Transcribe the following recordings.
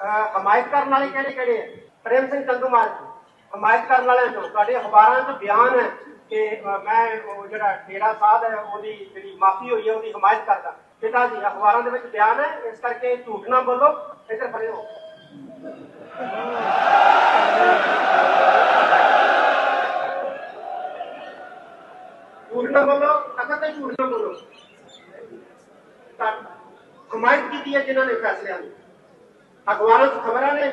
ਹਮਾਇਤ ਕਰਨ ਵਾਲੇ ਕਿਹੜੇ ਕਿਹੜੇ ਹੈ? ਪ੍ਰੇਮ ਸਿੰਘ ਚੰਦੂਮਾਲ ਹਮਾਇਤ ਕਰਨ ਵਾਲਿਆਂ ਤੋਂ ਤੁਹਾਡੇ ਅਖਬਾਰਾਂ 'ਚ ਬਿਆਨ ਹੈ ਕਿ ਮੈਂ ਉਹ ਜਿਹੜਾ ਡੇਰਾ ਸਾਹਿਬ ਹੈ, ਉਹਦੀ ਜਿਹੜੀ ਮਾਫੀ ਹੋਈ ਹੈ, ਉਹਦੀ ਹਮਾਇਤ ਕਰਦਾ। ਪਿਤਾ ਜੀ, ਅਖਬਾਰਾਂ ਦੇ ਵਿੱਚ ਬਿਆਨ ਹੈ, ਇਸ ਕਰਕੇ ਝੂਠ ਨਾ ਬੋਲੋ, ਇੱਧਰ ਖੜੇ ਹੋ ਝੂਠ ਨਾ ਬੋਲੋ ਅਗਰ ਤੇ ਝੂਠ ਨਾ ਬੋਲੋ। ਹਮਾਇਤ ਕੀਤੀ ਹੈ ਜਿਨ੍ਹਾਂ ਨੇ ਫੈਸਲਿਆਂ ਦੀ। ਅਖਬਾਰਾਂ 'ਚ ਖਬਰਾਂ ਨੇ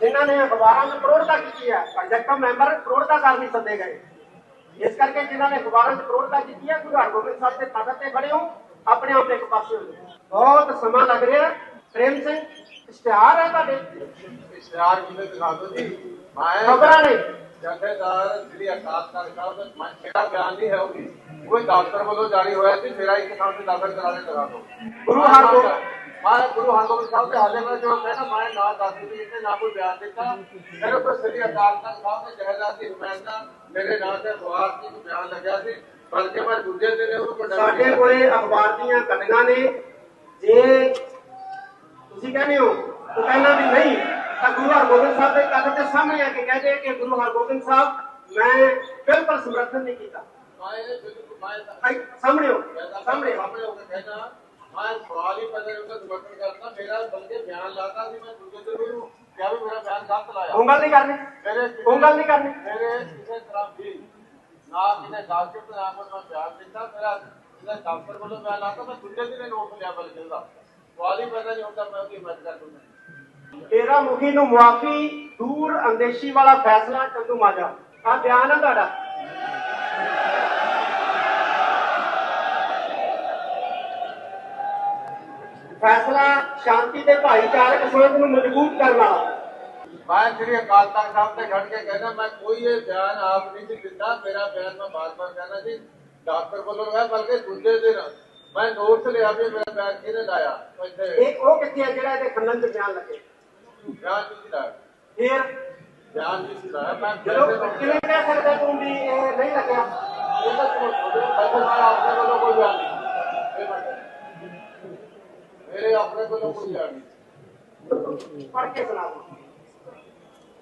ਜਿਨ੍ਹਾਂ ਨੇ ਅਖਬਾਰਾਂ 'ਚ ਪ੍ਰੋੜਤਾ ਕੀਤੀ ਹੈ ਪ੍ਰੋਜੈਕਟ ਮੈਂਬਰ ਪ੍ਰੋੜਤਾ ਕਰ ਨਹੀਂ ਸੱਦੇ ਗਏ। ਇਸ ਕਰਕੇ ਜਿਨ੍ਹਾਂ ਨੇ ਅਖਬਾਰਾਂ 'ਚ ਪ੍ਰੋੜਤਾ ਕੀਤੀ ਹੈ ਗੁਰੂ ਹਰਗੋਬਿੰਦ ਸਾਹਿਬ ਦੇ ਤਖਤ ਤੇ ਖੜੇ ਹੋ ਆਪਣੇ ਆਪ ਇੱਕ ਪਾਸੇ ਹੋ ਬਹੁਤ ਸਮਾਂ ਲੱਗ ਰਿਹਾ ਹੈ। ਪ੍ਰੇਮ ਸਿੰਘ ਇਸ਼ਤਿਹਾਰ ਹੈ ਤੁਹਾਡੇ? ਇਸ਼ਤਿਹਾਰ ਕਿਵੇਂ ਦਿਖਾ ਦੋ ਜੀ। ਮੈਂ ਖਬਰਾਂ ਨੇ? ਜਥੇਦਾਰ ਸ੍ਰੀ ਅਕਾਲ ਤਖਤ ਸਾਹਿਬ ਦਾ ਮੈਂ ਕਿਹੜਾ ਬਿਆਨ ਨਹੀਂ ਹੈ ਉਹ ਉਹ ਦਫ਼ਤਰ ਵੱਲੋਂ ਜਾਰੀ ਹੋਇਆ ਸੀ ਮੇਰਾ ਇੱਕ ਸਾਲ ਦੇ ਦਾਖਲ ਕਰਾ ਦੇ ਕਰਾ ਦੋ ਗੁਰੂ ਹਰਗੋਬਿੰਦ- ਮੈਂ ਗੁਰੂ ਹਰਗੋਬਿੰਦ ਸਾਹਿਬ ਦੇ ਹਾਲੇ ਮੈਂ ਜੋ ਕਹਿੰਦਾ ਮੈਂ ਨਾ ਦੱਸ ਦਿੱਤੀ ਤੇ ਨਾ ਕੋਈ ਬਿਆਨ ਦਿੱਤਾ। ਮੇਰੇ ਕੋਲ ਸ੍ਰੀ ਅਕਾਲ ਤਖਤ ਸਾਹਿਬ ਦੇ ਜਥੇਦਾਰ ਦੀ ਹਮਾਇਤਾਂ ਮੇਰੇ ਨਾਂ ਤੇ ਅਖਬਾਰ ਦੀ ਬਿਆਨ ਲੱਗਿਆ ਸੀ। ਬਲਕਿ ਮੈਂ ਦੂਜੇ ਦਿਨ ਉਹਨੂੰ ਵੱਡਾ ਸਾਡੇ ਕੋਲੇ ਅਖਬਾਰ ਦੀਆਂ ਕਟੀਆਂ ਨੇ। ਜੇ ਤੁਸੀਂ ਕਹਿੰਦੇ ਹੋ ਉਹ ਕਹਿੰਦਾ ਵੀ ਨਹੀਂ ਤਾਂ ਗੁਰੂ ਹਰਗੋਬਿੰਦ ਸਾਹਿਬ ਦੇ ਤਖਤ ਦੇ ਸਾਹਮਣੇ ਆ ਕੇ ਕਹਦੇ ਕਿ ਗੁਰੂ ਹਰਗੋਬਿੰਦ ਸਾਹਿਬ ਮੈਂ ਬਿਲਕੁਲ ਸਮਰਥਨ ਨਹੀਂ ਕੀਤਾ। ਤਾਂ ਸਾਹਮਣੇ ਹੋ ਸਾਹਮਣੇ ਸਾਹਮਣੇ ਹੋ ਕੇ ਕਹਿਣਾ ਮੈਂ ਸਵਾਲ ਹੀ ਪੈਦਾ ਉਹਦਾ ਸਮਰਥਨ ਕਰਦਾ ਮੇਰਾ ਬਲਕਿ ਬਿਆਨ ਲਾਤਾ ਸੀ ਮੈਂ ਦੂਜੇ ਦਿਨ ਉਹਨੂੰ ਕਿਹਾ ਵੀ ਮੇਰਾ ਬਿਆਨ ਗਲਤ ਲਾਇਆ। ਉਹ ਗੱਲ ਨਹੀਂ ਕਰਨੀ। ਮੇਰੇ ਉਹ ਗੱਲ ਨਹੀਂ ਕਰਨੀ। ਮੇਰੇ ਕਿਸੇ ਤਰ੍ਹਾਂ ਵੀ ਨਾ ਕਿਨੇ ਦਾਖਲ ਨਾ ਕੋਈ ਮੈਂ ਬਿਆਨ ਦਿੱਤਾ ਮੇਰਾ ਇਹਦਾ ਡਾਕਟਰ ਵੱਲੋਂ ਬਿਆਨ ਲਾਤਾ ਮੈਂ ਦੂਜੇ ਦਿਨ ਨੋਟ ਲਿਆ ਬਲਕਿ ਉਹਦਾ। ਸਵਾਲ ਹੀ ਪੈਦਾ ਨਹੀਂ ਹੁੰਦਾ ਮੈਂ ਉਹਦੀ ਮਦਦ ਕਰ ਦੂੰਗਾ ਤੇਰਾ ਮੁਖੀ ਨੂੰ ਮੁਆਫੀ ਦੂਰ ਅੰਦੇਸ਼ੀ ਵਾਲਾ ਫੈਸਲਾ ਚੰਦੂ ਮਾਜਾ ਆ ਬਿਆਨ ਹੈ ਤੁਹਾਡਾ। ਫੈਸਲਾ ਸ਼ਾਂਤੀ ਤੇ ਭਾਈਚਾਰਕ ਸੋਚ ਨੂੰ ਮਜ਼ਬੂਤ ਕਰਨ ਮੈਂ ਸ੍ਰੀ ਅਕਾਲ ਤਖਤ ਸਾਹਿਬ ਤੇ ਖੜ ਕੇ ਕਹਿੰਦਾ ਮੈਂ ਕੋਈ ਇਹ ਬਿਆਨ ਆਪ ਨਹੀਂ ਸੀ ਦਿੱਤਾ ਮੇਰਾ ਬਿਆਨ ਮੈਂ ਬਾਰ-ਬਾਰ ਕਹਿੰਦਾ ਸੀ ਡਾਕਟਰ ਵੱਲੋਂ ਲਗਾਇਆ ਬਲਕਿ ਦੂਜੇ ਦਿਨ ਮੈਂ ਨੋਟਸ ਲਿਆ ਵੀ ਮੇਰਾ ਬਿਆਨ ਕਿਹਨੇ ਲਾਇਆ ਇੱਥੇ ਇਹ ਉਹ ਕਿੱਥੇ ਹੈ ਜਿਹੜਾ ਇਹਦੇ ਖੰਡਨ ਚ ਬਿਆਨ ਲੱਗੇ ਬਿਆਨ ਨਹੀਂ ਸੀ ਲਾਇਆ ਫਿਰ ਬਿਆਨ ਨਹੀਂ ਸੀ ਲਾਇਆ ਮੈਂ ਕਿਵੇਂ ਕਹਿ ਸਕਦਾ ਤੂੰ ਵੀ ਇਹ ਨਹੀਂ ਲੱਗਿਆ ਇਹ ਤਾਂ ਤੁਹਾਡੇ ਵੱਲੋਂ ਕੋਈ ਬਿਆਨ ਨਹੀਂ ਇਹ ਮੈਂ- ਮੇਰੇ ਆਪਣੇ ਵੱਲੋਂ ਕੋਈ ਬਿਆਨ ਨਹੀਂ। ਕੇ ਸੁਣਾਓ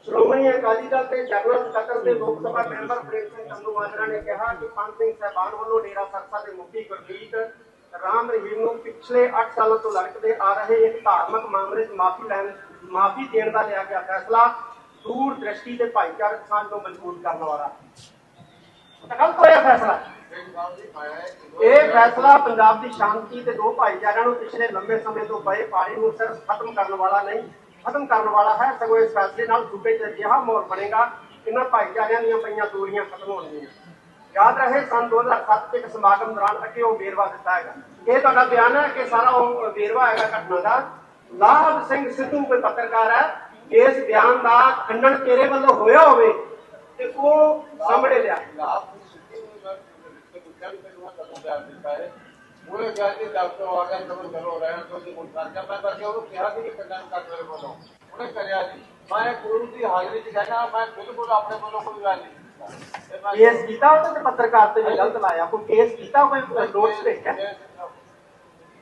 ਸ਼੍ਰੋਮਣੀ ਅਕਾਲੀ ਦਲ ਦੇ ਜਨਰਲ ਸਕੱਤਰ ਤੇ ਲੋਕ ਸਭਾ ਮੈਂਬਰ ਪ੍ਰੇਮ ਸਿੰਘ ਚੰਦੂ ਨੇ ਕਿਹਾ ਕਿ ਪੰਜ ਸਿੰਘ ਸਹਿਬਾਨ ਵੱਲੋਂ ਡੇਰਾ ਸਰਸਾ ਦੇ ਮੁਖੀ ਗੁਰਜੀਤ ਰਾਮ ਰਹੀਮ ਨੂੰ ਪਿਛਲੇ 8 ਸਾਲਾਂ ਤੋਂ ਲੜਕਦੇ ਆ ਰਹੇ ਇੱਕ ਧਾਰਮਿਕ ਮਾਮਲੇ 'ਚ ਮਾਫੀ ਲੈਣ, ਮਾਫੀ ਦੇਣ ਦਾ ਲਿਆ ਗਿਆ ਫੈਸਲਾ। ਦੂਰ ਦ੍ਰਿਸ਼ਟੀ ਦੇ ਭਾਈਚਾਰਕ ਸਾਂਝ ਨੂੰ ਮਜ਼ਬੂਤ ਕਰਨ ਵਾਲਾ। ਗਲਤ ਹੋਇਆ ਫੈਸਲਾ। ਇਹ ਫੈਸਲਾ ਪੰਜਾਬ ਦੀ ਸ਼ਾਂਤੀ ਤੇ ਦੋ ਭਾਈਚਾਰਿਆਂ ਨੂੰ ਪਿਛਲੇ ਲੰਬੇ ਸਮੇਂ ਤੋਂ ਪਏ ਪਾੜੇ ਨੂੰ ਸਿਰਫ ਖਤਮ ਕਰਨ ਵਾਲਾ ਨਹੀਂ, ਖਤਮ ਕਰਨ ਵਾਲਾ ਹੈ, ਸਗੋਂ ਇਸ ਫੈਸਲੇ ਨਾਲ ਸੂਬੇ 'ਚ ਅਜਿਹਾ ਮਾਹੌਲ ਬਣੇਗਾ ਇਹਨਾਂ ਭਾਈਚਾਰਿਆਂ ਦੀਆਂ ਪਈਆਂ ਦੂਰੀਆਂ ਖਤਮ ਹੋਣਗੀਆਂ। ਯਾਦ ਰਹੇ ਸਨ 2007 ਦੇ ਇੱਕ ਸਮਾਗਮ ਦੌਰਾਨ ਅੱਗੇ ਉਹ ਵੇਰਵਾ ਦਿੱਤਾ ਹੈਗਾ। ਇਹ ਤੁਹਾਡਾ ਬਿਆਨ ਹੈ ਕਿ ਸਾਰਾ ਉਹ ਵੇਰਵਾ ਹੈਗਾ ਘਟਨਾ ਦਾ। ਲਾਭ ਸਿੰਘ ਸਿੱਧੂ ਕੋਈ ਪੱਤਰਕਾਰ ਹੈ, ਇਸ ਬਿਆਨ ਦਾ ਖੰਡਨ ਤੇਰੇ ਵੱਲੋਂ ਹੋਇਆ ਹੋਵੇ ਤੇ ਉਹ ਸਾਹਮਣੇ ਲਿਆ ਲਾਭ ਤੇ ਦੂਜਾ ਵੀ ਮੈਨੂੰ ਕਦੋਂ ਬਿਆਨ ਦਿੱਤਾ ਹੈ ਉਹਨੇ ਕਿਹਾ ਕਿ ਡਾਕਟਰ ਆ ਗਿਆ ਤੁਹਾਨੂੰ ਕਰੋ ਰਹਿਣ ਤੋਂ ਤੇ ਮੁੜ ਕਰ ਮੈਂ ਕਰਕੇ ਉਹਨੂੰ ਕਿਹਾ ਕਿ ਕੰਡਮ ਕਰ ਮੇਰੇ ਵੱਲੋਂ ਉਹਨੇ ਕਰਿਆ ਜੀ ਮੈਂ ਗੁਰੂ ਦੀ ਹਾਜ਼ਰੀ 'ਚ ਕਹਿਣਾ ਮੈਂ ਬਿਲਕੁਲ ਆਪਣੇ ਵੱਲੋਂ ਕੋਈ ਗੱਲ ਨਹੀਂ ਕੇਸ ਕੀਤਾ ਉਹਦੇ ਤੇ ਪੱਤਰਕਾਰ ਤੇ ਗਲਤ ਲਾਇਆ। ਕੋਈ ਕੇਸ ਕੀਤਾ ਕੋਈ ਨੋਟਿਸ ਭੇਜਿਆ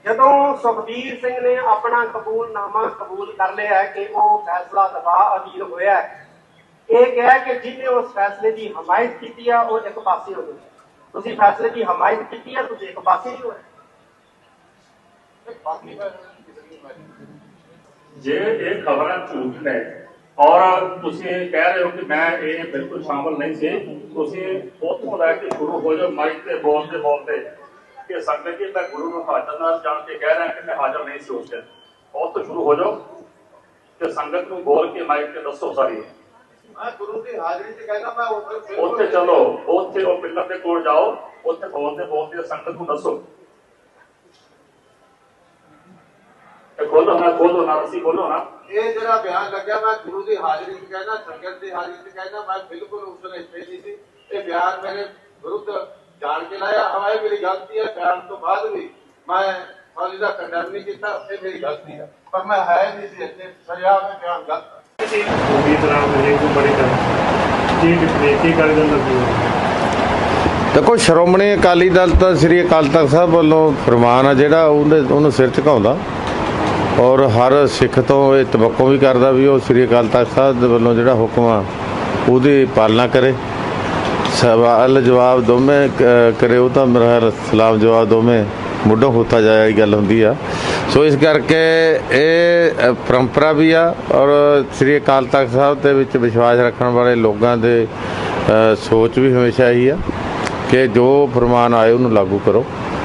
ਜਦੋਂ ਸੁਖਬੀਰ ਸਿੰਘ ਨੇ ਆਪਣਾ ਕਬੂਲਨਾਮਾ ਕਬੂਲ ਕਰ ਲਿਆ ਹੈ ਕਿ ਉਹ ਫੈਸਲਾ ਦਬਾਅ ਅਧੀਨ ਹੋਇਆ ਇਹ ਕਿਹਾ ਕਿ ਜਿਹਨੇ ਉਸ ਫੈਸਲੇ ਦੀ ਹਮਾਇਤ ਕੀਤੀ ਆ, ਉਹ ਇੱਕ ਪਾਸੇ ਹੋ ਗਈ ਤੁਸੀਂ ਫੈਸਲੇ ਦੀ ਹਮਾਇਤ ਕੀਤੀ ਆ ਤੁਸੀਂ ਇੱਕ ਪਾਸੇ ਨਹੀਂ ਹੋਏ ਜੇ ਇਹ ਖਬਰਾਂ ਝੂਠ ਨੇ, ਔਰ ਤੁਸੀਂ ਕਹਿ ਰਹੇ ਹੋ ਕਿ ਮੈਂ ਇਹ ਬਿਲਕੁਲ ਸ਼ਾਮਲ ਨਹੀਂ ਸੀ, ਤੁਸੀਂ ਉੱਥੋਂ ਲੈ ਕੇ ਸ਼ੁਰੂ ਹੋ ਜਾਓ ਮਾਈਕ ਤੇ ਬੋਲਦੇ ਬੋਲਦੇ ਕਿ ਸੰਗਤ ਜੀ, ਮੈਂ ਗੁਰੂ ਨੂੰ ਹਾਜ਼ਰ ਨਾਲ ਜਾਣ ਕੇ ਕਹਿ ਰਿਹਾ ਕਿ ਮੈਂ ਹਾਜ਼ਰ ਨਹੀਂ ਸੀ ਉਸ ਦਿਨ। ਉਸ ਤੋਂ ਸ਼ੁਰੂ ਹੋ ਜਾਓ ਤੇ ਸੰਗਤ ਨੂੰ ਬੋਲ ਕੇ ਮਾਈਕ ਤੇ ਦੱਸੋ ਸਾਰੀ। ਮੈਂ ਗੁਰੂ ਦੀ ਹਾਜ਼ਰੀ 'ਚ ਕਹਿਣਾ ਮੈਂ ਉੱਥੇ ਚਲੋ ਉੱਥੇ ਉਹ ਪਿੱਲਰ ਦੇ ਕੋਲ ਜਾਓ ਉੱਥੇ ਬੋਲਦੇ ਬੋਲਦੇ ਸੰਗਤ ਨੂੰ ਦੱਸੋ। ਇਹ ਖੋਲੋ ਨਾ ਖੋਲੋ ਨਾ ਅਸੀਂ ਖੋਲੋ ਨਾ। ਇਹ ਜਿਹੜਾ ਬਿਆਨ ਲੱਗਿਆ ਮੈਂ ਗੁਰੂ ਦੀ ਹਾਜ਼ਰੀ 'ਚ ਕਹਿਣਾ ਸੰਗਤ ਦੀ ਹਾਜ਼ਰੀ 'ਚ ਕਹਿਣਾ ਮੈਂ ਬਿਲਕੁਲ ਉਸ ਇੱਥੇ ਨਹੀਂ ਸੀ। ਇਹ ਬਿਆਨ ਮੇਰੇ ਵਿਰੁੱਧ ਜਾਣ ਕੇ ਲਾਇਆ। ਹਵਾਏ ਮੇਰੀ ਗਲਤੀ ਹੈ ਬਿਆਨ ਤੋਂ ਬਾਅਦ ਵੀ ਮੈਂ ਹਾਲੀ ਦਾ ਕੰਡਮ ਨਹੀਂ ਕੀਤਾ ਇਹ ਮੇਰੀ ਗਲਤੀ ਹੈ। ਪਰ ਮੈਂ ਹੈ ਨਹੀਂ ਸੀ ਇੱਥੇ ਸਰਿਆ ਮੈਂ ਬਿਆਨ ਗਲਤ ਹੈ। ਉਮੀਦ ਰਾਮ ਜੀ ਨੂੰ ਬੜੀ ਕਰ ਜੀ ਬੇਨਤੀ ਕਰ ਦਿੰਦਾ ਸੀ ਦੇਖੋ, ਸ਼੍ਰੋਮਣੀ ਅਕਾਲੀ ਦਲ ਤਾਂ ਸ੍ਰੀ ਅਕਾਲ ਤਖਤ ਸਾਹਿਬ ਵੱਲੋਂ ਫਰਮਾਨ ਆ ਜਿਹੜਾ ਉਹਦੇ ਉਹਨੂੰ ਸਿਰ ਝੁਕਾਉਂਦਾ। ਔਰ ਹਰ ਸਿੱਖ ਤੋਂ ਇਹ ਤਵੱਕੋ ਵੀ ਕਰਦਾ ਵੀ ਉਹ ਸ੍ਰੀ ਅਕਾਲ ਤਖਤ ਸਾਹਿਬ ਦੇ ਵੱਲੋਂ ਜਿਹੜਾ ਹੁਕਮ ਆ, ਉਹਦੀ ਪਾਲਣਾ ਕਰੇ। ਸਵਾਲ ਜਵਾਬ ਦੋਵੇਂ ਕਰੇ, ਉਹ ਤਾਂ ਮੇਰਾ ਸਲਾਮ ਜਵਾਬ ਦੋਵੇਂ ਮੁੱਢੋਂ ਹੋਤਾ ਜਾਇਆ ਇਹ ਗੱਲ ਹੁੰਦੀ ਆ। ਸੋ ਇਸ ਕਰਕੇ ਇਹ ਪਰੰਪਰਾ ਵੀ ਆ ਔਰ ਸ੍ਰੀ ਅਕਾਲ ਤਖਤ ਸਾਹਿਬ ਦੇ ਵਿੱਚ ਵਿਸ਼ਵਾਸ ਰੱਖਣ ਵਾਲੇ ਲੋਕਾਂ ਦੇ ਸੋਚ ਵੀ ਹਮੇਸ਼ਾ ਇਹੀ ਆ ਕਿ ਜੋ ਫਰਮਾਨ ਆਏ ਉਹਨੂੰ ਲਾਗੂ ਕਰੋ।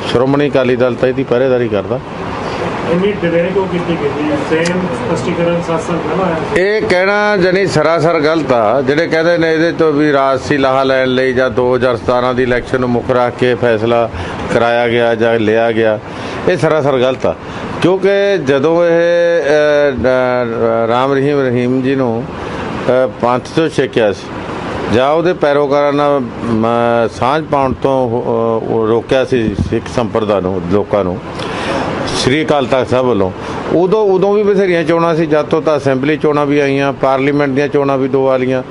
ਸ਼੍ਰੋਮਣੀ ਅਕਾਲੀ ਦਲ ਤਾਂ ਇਹਦੀ ਪਹਿਰੇਦਾਰੀ ਕਰਦਾ। ਇੰਨੀ ਡਿਲੇ ਕਿਉਂ ਕੀਤੀ ਗਈ? ਸੇਮ ਸਪਸ਼ਟੀਕਰਨ ਸਾਸਨ ਪਹਿਲਾਂ ਆਇਆ ਇਹ ਕਹਿਣਾ ਜਣੀ ਸਰਾਸਰ ਗਲਤ ਆ। ਜਿਹੜੇ ਕਹਿੰਦੇ ਨੇ ਇਹਦੇ ਤੋਂ ਵੀ ਰਾਜਸੀ ਲਾਹਾ ਲੈਣ ਲਈ ਜਾਂ 2017 ਦੀ ਇਲੈਕਸ਼ਨ ਨੂੰ ਮੁੱਖ ਰੱਖ ਕੇ ਫੈਸਲਾ ਕਰਾਇਆ ਗਿਆ ਜਾਂ ਲਿਆ ਗਿਆ, ਇਹ ਸਰਾਸਰ ਗਲਤ ਆ। ਕਿਉਂਕਿ ਜਦੋਂ ਇਹ ਰਾਮ ਰਹੀਮ ਰਹੀਮ ਜੀ ਨੂੰ ਪੰਥ ਤੋਂ ਛੇਕਿਆ ਸੀ ਜਾਂ ਉਹਦੇ ਪੈਰੋਕਾਰਾਂ ਨਾਲ ਸਾਂਝ ਪਾਉਣ ਤੋਂ ਰੋਕਿਆ ਸੀ ਸਿੱਖ ਸੰਪਰਦਾ ਨੂੰ, ਲੋਕਾਂ ਨੂੰ ਸ੍ਰੀ ਅਕਾਲ ਤਖਤ ਸਾਹਿਬ ਵੱਲੋਂ। ਉਦੋਂ ਉਦੋਂ ਵੀ ਬਥੇਰੀਆਂ ਚੋਣਾਂ ਸੀ, ਜਦ ਤੋਂ ਤਾਂ ਅਸੈਂਬਲੀ ਚੋਣਾਂ ਵੀ ਆਈਆਂ, ਪਾਰਲੀਮੈਂਟ ਦੀਆਂ ਚੋਣਾਂ ਵੀ ਦੋ ਵਾਲੀਆਂ।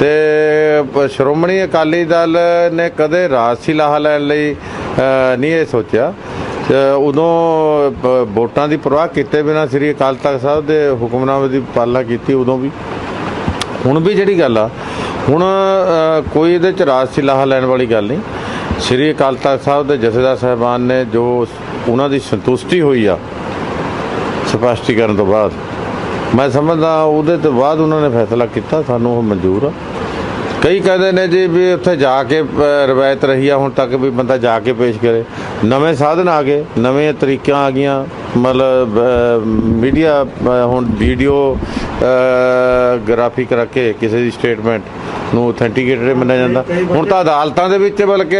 ਤੇ ਸ਼੍ਰੋਮਣੀ ਅਕਾਲੀ ਦਲ ਨੇ ਕਦੇ ਰਾਜਸੀ ਲਾਹਾ ਲੈਣ ਲਈ ਨਹੀਂ ਇਹ ਸੋਚਿਆ। ਉਦੋਂ ਵੋਟਾਂ ਦੀ ਪਰਵਾਹ ਕੀਤੇ ਬਿਨਾਂ ਸ੍ਰੀ ਅਕਾਲ ਤਖਤ ਸਾਹਿਬ ਦੇ ਹੁਕਮਨਾਮੇ ਦੀ ਪਾਲਣਾ ਕੀਤੀ ਉਦੋਂ ਵੀ। ਹੁਣ ਵੀ ਜਿਹੜੀ ਗੱਲ ਆ, ਹੁਣ ਕੋਈ ਇਹਦੇ ਚ ਰਾਜਸੀ ਲਾਹਾ ਲੈਣ ਵਾਲੀ ਗੱਲ ਨਹੀਂ। ਸ੍ਰੀ ਅਕਾਲ ਤਖਤ ਸਾਹਿਬ ਦੇ ਜਥੇਦਾਰ ਸਾਹਿਬਾਨ ਨੇ ਜੋ ਉਹਨਾਂ ਦੀ ਸੰਤੁਸ਼ਟੀ ਹੋਈ ਆ ਸਪਸ਼ਟੀਕਰਨ ਤੋਂ ਬਾਅਦ। ਮੈਂ ਸਮਝਦਾ ਉਹਦੇ ਤੋਂ ਬਾਅਦ ਉਹਨਾਂ ਨੇ ਫੈਸਲਾ ਕੀਤਾ, ਸਾਨੂੰ ਉਹ ਮਨਜ਼ੂਰ ਆ। ਕਈ ਕਹਿੰਦੇ ਨੇ ਜੀ ਵੀ ਉੱਥੇ ਜਾ ਕੇ ਰਵਾਇਤ ਰਹੀ ਆ ਹੁਣ ਤੱਕ ਵੀ ਬੰਦਾ ਜਾ ਕੇ ਪੇਸ਼ ਕਰੇ। ਨਵੇਂ ਸਾਧਨ ਆ ਗਏ ਨਵੇਂ ਤਰੀਕਿਆਂ ਆ ਗਈਆਂ ਮਤਲਬ ਮੀਡੀਆ ਹੁਣ ਵੀਡੀਓ ਗ੍ਰਾਫਿਕ ਰੱਖ ਕੇ ਕਿਸੇ ਦੀ ਸਟੇਟਮੈਂਟ ਨੂੰ ਅਥੈਂਟੀਕੇਟਡ ਮੰਨਿਆ ਜਾਂਦਾ। ਹੁਣ ਤਾਂ ਅਦਾਲਤਾਂ ਦੇ ਵਿੱਚ ਬਲਕਿ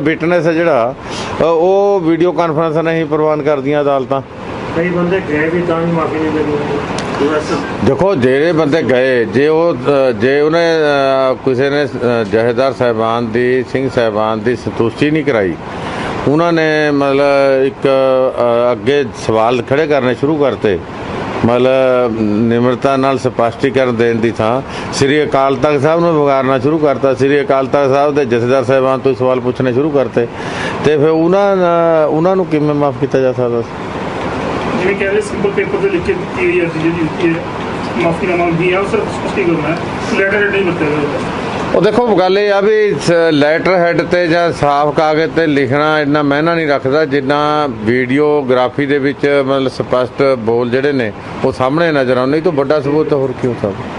ਵਿਟਨੈਸ ਹੈ ਜਿਹੜਾ ਉਹ ਵੀਡੀਓ ਕਾਨਫਰੰਸ ਨਹੀਂ ਪ੍ਰਵਾਨ ਕਰਦੀਆਂ ਅਦਾਲਤਾਂ। ਕਈ ਬੰਦੇ ਗਏ ਵੀ ਤਾਂ ਵੀ ਮਾਫੀ ਨਹੀਂ ਯੂਐਸ ਦੇਖੋ ਜਿਹੜੇ ਬੰਦੇ ਗਏ ਜੇ ਉਹ ਜੇ ਉਹਨੇ ਕਿਸੇ ਨੇ ਅ, ਜਹੇਦਾਰ ਸਾਹਿਬਾਨ ਦੀ ਸਿੰਘ ਸਾਹਿਬਾਨ ਦੀ ਸੰਤੁਸ਼ਟੀ ਨਹੀਂ ਕਰਾਈ ਉਹਨਾਂ ਨੇ ਮਤਲਬ ਇੱਕ ਅੱਗੇ ਸਵਾਲ ਖੜੇ ਕਰਨੇ ਸ਼ੁਰੂ ਕਰਤੇ ਮਤਲਬ ਨਿਮਰਤਾ ਨਾਲ ਸਪਸ਼ਟੀਕਰਨ ਦੇਣ ਦੀ ਥਾਂ। ਸ੍ਰੀ ਅਕਾਲ ਤਖਤ ਸਾਹਿਬ ਨੂੰ ਵਿਗਾਰਨਾ ਸ਼ੁਰੂ ਕਰਤਾ ਸ੍ਰੀ ਅਕਾਲ ਤਖਤ ਸਾਹਿਬ ਦੇ ਜਥੇਦਾਰ ਸਾਹਿਬਾਨ ਤੋਂ ਸਵਾਲ ਪੁੱਛਣੇ ਸ਼ੁਰੂ ਕਰਤੇ ਤੇ ਫਿਰ ਉਹਨਾਂ ਉਹਨਾਂ ਨੂੰ ਕਿਵੇਂ ਮਾਫ ਕੀਤਾ ਜਾ ਸਕਦਾ ਸੀ? ਜਿਵੇਂ ਕਹਿੰਦੇ ਸਿੰਪਲ ਪੇਪਰ ਤੇ ਲਿਖ ਕੇ ਦਿੱਤੀ ਹੋਈ ਹੈ ਜਿਹੜੀ ਦਿੱਤੀ ਹੈ ਮਾਫੀਨਾਮਾ ਵੀ ਆ ਉਹ ਸਪਸ਼ਟੀਕਰਨ ਹੈ। ਲੈਟਰ ਨਹੀਂ ਦਿੱਤੇ ਹੋਏ ਉਹ ਦੇਖੋ, ਗੱਲ ਇਹ ਆ ਵੀ ਲੈਟਰ ਹੈਡ ਤੇ ਜਾਂ ਸਾਫ਼ ਕਾਗਜ਼ ਤੇ ਲਿਖਣਾ ਇੰਨਾ ਮਹਿਨਾ ਨਹੀਂ ਰੱਖਦਾ, ਜਿੰਨਾ ਵੀਡੀਓਗ੍ਰਾਫੀ ਦੇ ਵਿੱਚ ਮਤਲਬ ਸਪਸ਼ਟ ਬੋਲ ਜਿਹੜੇ ਨੇ, ਉਹ ਸਾਹਮਣੇ ਨਜ਼ਰ ਆਉਣ, ਨਹੀਂ ਤਾਂ ਵੱਡਾ ਸਬੂਤ ਹੋਰ ਕੀ ਹੋ ਸਕਦਾ